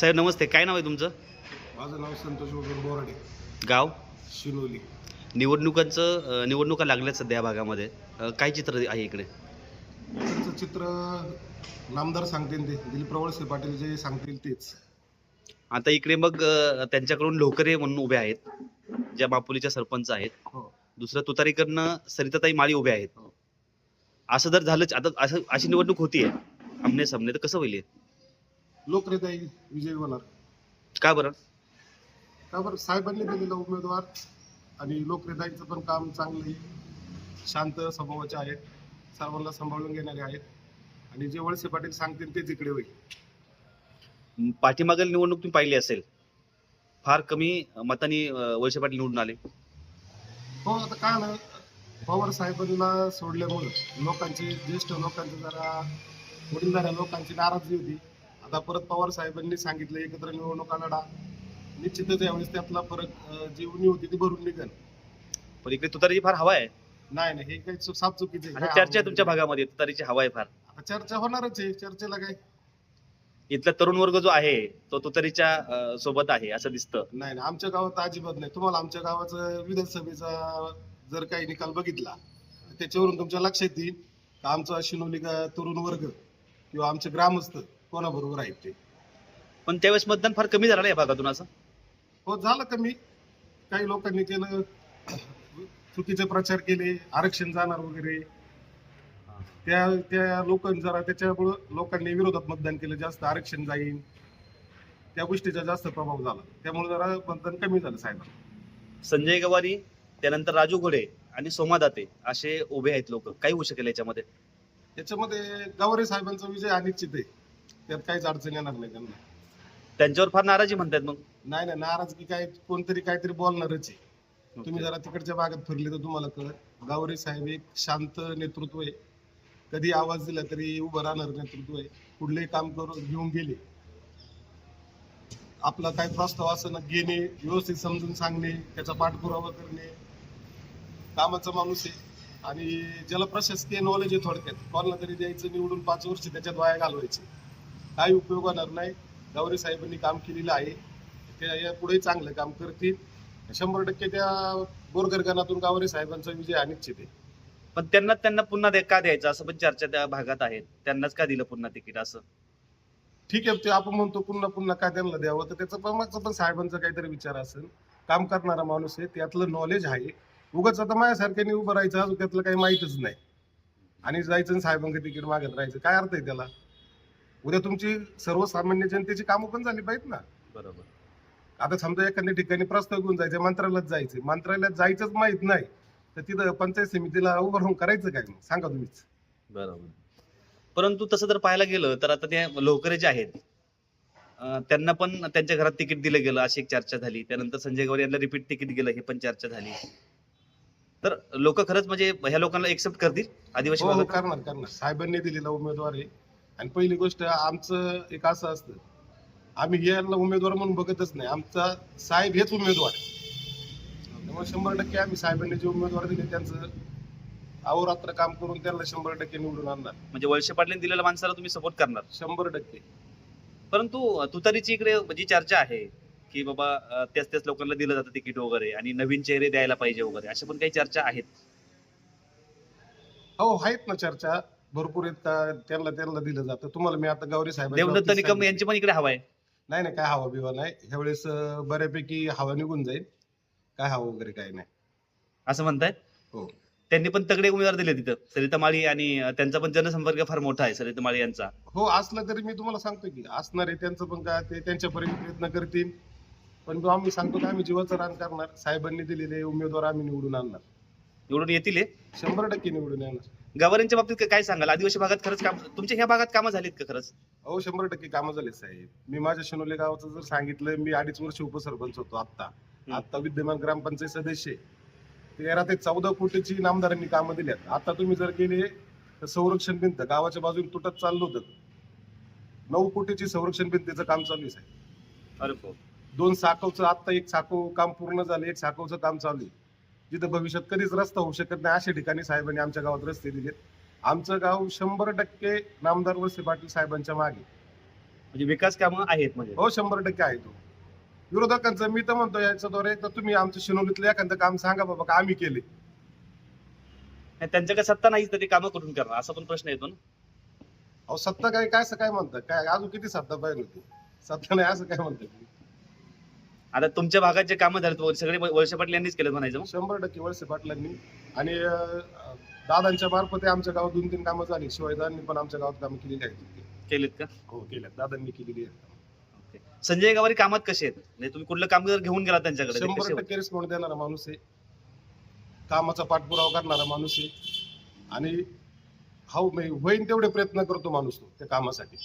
साहेब नमस्ते. काय नाव आहे तुमचं? माझं नाव संतोष वगैरे बोराडे. गाव? शिनोली. निवडणुकांचं अं, निवडणुका लागल्यात सध्या या भागामध्ये. अं, काय चित्र आहे इकडे? चित्र नामदार सांगतील ते. दिलीप वळसे पाटील जे सांगतील तेच. आता इकडे मग अं, त्यांच्याकडून लोकरे म्हणून उभे आहेत ज्या बापुलीच्या सरपंच आहेत. हो. दुसऱ्या तुतारीकडनं सरिताताई माळी उभे आहेत. हो. असं जर झालंच आता असं अशी निवडणूक होतीये. आमने सामने तर कसं होईल हे? लोकनेताई विजय होणार. का बरं? का बरं? साहेबांनी दिलेला उमेदवार आणि लोकनेताईचं पण काम चांगलं आहे. शांत स्वभावाचे आहेत. सर्वांना सांभाळून घेणारे आहेत. आणि जे वळसे पाटील सांगतील तेच इकडे होईल. पाठीमागील निवडणूक तुम्ही पाहिली असेल. फार कमी मतांनी वळसे पाटील निवडून आले. हो आता काय ना पवार साहेबांना सोडल्यामुळं लोकांची ज्येष्ठ लोकांची जरा वडीलधाऱ्या लोकांची नाराजगी होती. आता परत पवार साहेबांनी सांगितलं एकत्र निवडणुका लढा निश्चितच यावेळेस त्यातला अं, जी उणी होती ती भरून निघन पण इकडे तुतारीची फार हवा आहे. नाही नाही हे काही साफ चुकीचे आणि चर्चा आहे तुमच्या भागामध्ये तुतारीची हवा आहे फार. आता चर्चा होणारच आहे चर्चेला काय? इथला तरुण वर्ग जो आहे तो तुतारीच्या अं, सोबत आहे असं दिसतं. नाही नाही आमच्या गावात अजिबात नाही. तुम्हाला आमच्या गावाचं विधानसभेचा जर काही निकाल बघितला तर त्याच्यावरून तुमच्या लक्षात येईल का आमचा शिनोली गा- तरुण वर्ग किंवा आमचे ग्रामस्थ कोणाबरोबर आहेत ते. पण त्यावेळेस मतदान फार कमी झालं ना या भागातून असं? हो झालं कमी. काही लोकांनी केलं चुकीचे प्रचार केले आरक्षण जाणार वगैरे. त्या त्या लोकांनी जरा त्याच्यामुळं लोकांनी विरोधात मतदान केलं जास्त आरक्षण जाईल त्या गोष्टीचा जास्त प्रभाव झाला. त्यामुळे जरा मतदान कमी झालं साहेब संजय गवारी त्यानंतर राजू घोडे आणि सोमा दाते असे उभे आहेत लोक. काय होऊ शकेल याच्यामध्ये? याच्यामध्ये गवारे साहेबांचा विजय अनिश्चित आहे. त्यात काहीच अडचण येणार नाही त्यांना. त्यांच्यावर फार नाराजी म्हणतात मग? नाही नाही नाराजगी काय कोणतरी काहीतरी बोलणारच आहे. तुम्ही जरा तिकडच्या भागात फिरले तर तुम्हाला कळत गावरे साहेब एक शांत नेतृत्व आहे. कधी आवाज दिला तरी उभं राहणार नेतृत्व आहे. कुठलंही काम करून घेऊन गेले. आपला काय प्रस्ताव असं घेणे व्यवस्थित समजून सांगणे त्याचा पाठपुरावा करणे. कामाचा माणूस आहे. आणि ज्याला प्रशासकीय नॉलेज आहे थोडक्यात. कोणाला तरी द्यायचं निवडून पाच वर्ष त्याच्यात वाया घालवायचे. काही उपयोग होणार नाही. गावरे साहेबांनी काम केलेलं आहे. या पुढे चांगलं काम करतील. शंभर टक्के त्या गोरगरगणातून गावरे साहेबांचा विजय अनिश्चित आहे. पण त्यांना त्यांना पुन्हा दे- का द्यायचं? असं पण चर्चा त्या भागात आहेत. त्यांनाच का दिलं पुन्हा तिकीट असं? ठीक आहे ते आपण म्हणतो पुन्हा पुन्हा काय त्यांना द्यावं? तर त्याचं पण मागचं पण साहेबांचा काहीतरी विचार असेल. काम करणारा माणूस आहे. त्यातलं नॉलेज आहे. उगाच आता माझ्यासारख्याने उभं राहायचं. अजून त्यातलं काही माहीतच नाही. आणि जायचं साहेबांकडे तिकीट मागत राहायचं. काय अर्थ आहे त्याला? उद्या तुमची सर्वसामान्य जनतेची कामं पण झाली पाहिजेत ना. बरोबर. आता समजा एखाद्या ठिकाणी प्रस्ताव घेऊन जायचं मंत्रालयात जायचं मंत्रालयात जायचंच माहीत नाही तर तिथं पंचायत समितीला उभं राहून करायचं काय मग? सांगा तुम्हीच. बरोबर. परंतु तसं जर पाहायला गेलं तर आता त्या लोकरे जे आहेत अं, त्यांना पण त्यांच्या घरात तिकीट दिलं गेलं अशी एक चर्चा झाली. त्यानंतर संजय गवळी यांना रिपीट तिकीट गेलं हे पण चर्चा झाली. तर लोक खरंच म्हणजे ह्या लोकांना एक्सेप्ट करतील? आदिवासी हो हो, भागात करणार करणार. साहेबांनी दिलेला उमेदवार आहे. आणि पहिली गोष्ट आमचं एक असं असतं आम्ही यांना उमेदवार म्हणून बघतच नाही. आमचा साहेब हेच उमेदवार. त्यामुळे शंभर टक्के आम्ही साहेबांनी जे उमेदवार दिले त्यांचं अहोरात्र काम करून त्यांना शंभर टक्के निवडून आणणार. म्हणजे वळसे पाटलांनी दिलेल्या माणसाला तुम्ही सपोर्ट करणार? शंभर टक्के. परंतु तुतारीची इकडे जी चर्चा आहे की बाबा अं, त्याच त्याच लोकांना दिलं जातं तिकीट वगैरे आणि नवीन चेहरे द्यायला पाहिजे वगैरे अशा पण काही चर्चा आहेत? हो आहेत ना चर्चा. भरपूर आहेत का त्यांना त्यांना दिलं जातं. तुम्हाला मी आता गौरी साहेब देवदत्त निकम यांची पण इकडे हवा आहे. नाही नाही काय हवा बिवा नाही. ह्यावेळेस अं, बऱ्यापैकी हवा निघून जाईल. काय हवा वगैरे काय नाही. असं म्हणताय हो. त्यांनी पण तगडे उमेदवार दिले तिथं. सरिता माळी आणि अं, त्यांचा पण जनसंपर्क फार मोठा आहे सरिता माळी यांचा. हो असलं तरी मी तुम्हाला सांगतो की असणार आहे त्यांचं पण काय ते त्यांच्यापर्यंत प्रयत्न करतील. पण तो आम्ही सांगतो की आम्ही जीवाचं रान करणार. साहेबांनी दिलेले उमेदवार आम्ही निवडून आणणार. निवडून येतील हे. शंभर टक्के निवडून येणार. गवारींच्या बाबतीत काय सांगाल? आदिवासी भागात खरंच काम तुमच्या ह्या भागात कामं झालीत का खरंच? हो शंभर टक्के कामं झाले साहेब. मी माझ्या शिनोले गावाचं जर सांगितलं मी अडीच वर्ष उपसरपंच होतो आता आता विद्यमान ग्रामपंचायत सदस्य आहे. तेरा ते चौदा कोटीची नामदारांनी कामं दिल्यात आता तुम्ही जर गेले तर संरक्षण भिंत गावाच्या बाजूने तुटत चाललं होतं. नऊ कोटीची संरक्षण भिंतीचं काम चालू आहे साहेब. अरे हो. दोन साकवचं आता एक साकव काम पूर्ण झालं एक साकवचं काम चालू आहे. जिथं भविष्यात कधीच रस्ता होऊ शकत नाही अशा ठिकाणी साहेबांनी आमच्या गावात रस्ते दिलेत. आमचं गाव शंभर टक्के नामदार वळसे पाटील साहेबांच्या मागे. म्हणजे विकास कामं आहेत म्हणजे? हो शंभर टक्के आहे तो. विरोधकांचं मी तर म्हणतो याच्याद्वारे तर तुम्ही आमच्या शिनोलीतलं एखादं काम सांगा बाबा का आम्ही केले? आणि त्यांच्याकडे सत्ता नाही तर ते कामं करून करणार? असा पण प्रश्न येतो ना. अहो सत्ता काय काय असं काय म्हणतात? काय अजून किती सत्ता पाहिजे होती? सत्ता नाही असं काय म्हणतात? आता तुमच्या भागात जे कामं वगैरे सगळे वळसे पाटील यांनीच केलं म्हणायचं मग. शंभर टक्के वळसे पाटलांनी. आणि दादांच्या मार्फत आमच्या गावात दोन तीन कामं झाली. शिवाय दादांनी पण आमच्या गावात कामं केलेली आहेत. केलेत का? हो केल्यात दादांनी केलेली आहेत ओके. संजय गावारी कामात कसे आहेत? म्हणजे तुम्ही कुठलं काम जर घेऊन गेला त्यांच्याकडे शंभर? टक्के रिस्पॉन्स देणारा माणूस आहे. कामाचा पाठपुरावा करणारा माणूस आहे. आणि हा होईन तेवढे प्रयत्न करतो माणूस तो त्या कामासाठी.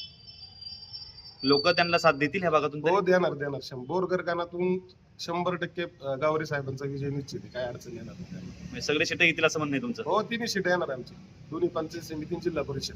लोक त्यांना साथ देतील ह्या भागातून तरी? हो देणार देणार. शंभर बोरगर कानातून शंभर टक्के अं, गावरे साहेबांचा विजय निश्चित आहे. काय अडचण येणार नाही. म्हणजे सगळे शेट येतील असं म्हणणं आहे तुमचं? हो तिन्ही सीट येणार आमची. दोन्ही पंचायत समिती जिल्हा परिषद.